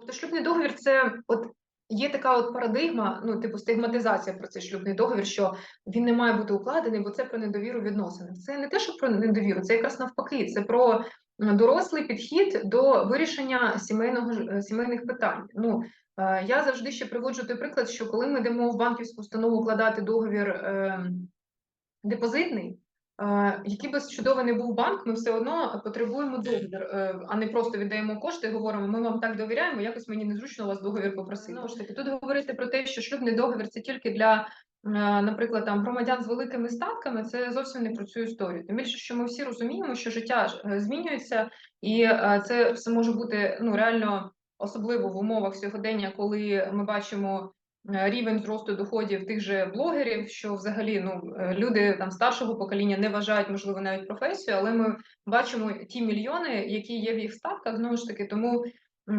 Тобто шлюбний договір це от є така от парадигма, ну, типу, стигматизація про цей шлюбний договір, що він не має бути укладений, бо це про недовіру відносин. Це не те, що про недовіру, це якраз навпаки, це про дорослий підхід до вирішення сімейного е, сімейних питань. Ну, е, я завжди ще приводжу той приклад, що коли ми йдемо в банківську установу укладати договір е, депозитний. Який би чудовий не був банк, ми все одно потребуємо договір, е, а не просто віддаємо кошти і говоримо, ми вам так довіряємо, якось мені незручно у вас договір попросити. Ж таки, тут говорити про те, що шлюбний договір це тільки для, е, наприклад, там громадян з великими статками, це зовсім не про цю історію. Тим більше, що ми всі розуміємо, що життя е, змінюється, і це все може бути ну реально особливо в умовах сьогодення, коли ми бачимо рівень зросту доходів тих же блогерів, що взагалі ну е, люди там старшого покоління не вважають, можливо, навіть професію, але ми бачимо ті мільйони, які є в їх статках, знову ж таки, тому.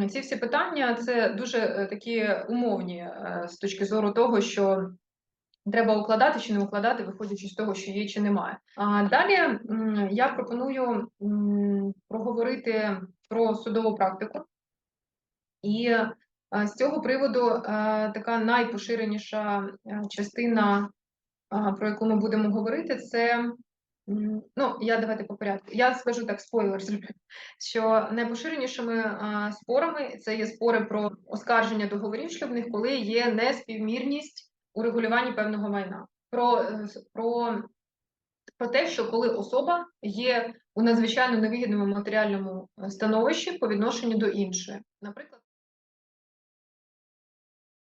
Ці всі питання це дуже е, такі умовні е, з точки зору того, що треба укладати чи не укладати, виходячи з того, що є чи немає. А далі я пропоную проговорити про судову практику. І е, з цього приводу е, така найпоширеніша е, частина, е, про яку ми будемо говорити, це ну я давайте по порядку. Я скажу так, спойлер зроблю, що найпоширенішими спорами це є спори про оскарження договорів шлюбних, коли є неспівмірність у регулюванні певного майна. Про, про, про те, що коли особа є у надзвичайно невигідному матеріальному становищі по відношенню до іншої, наприклад.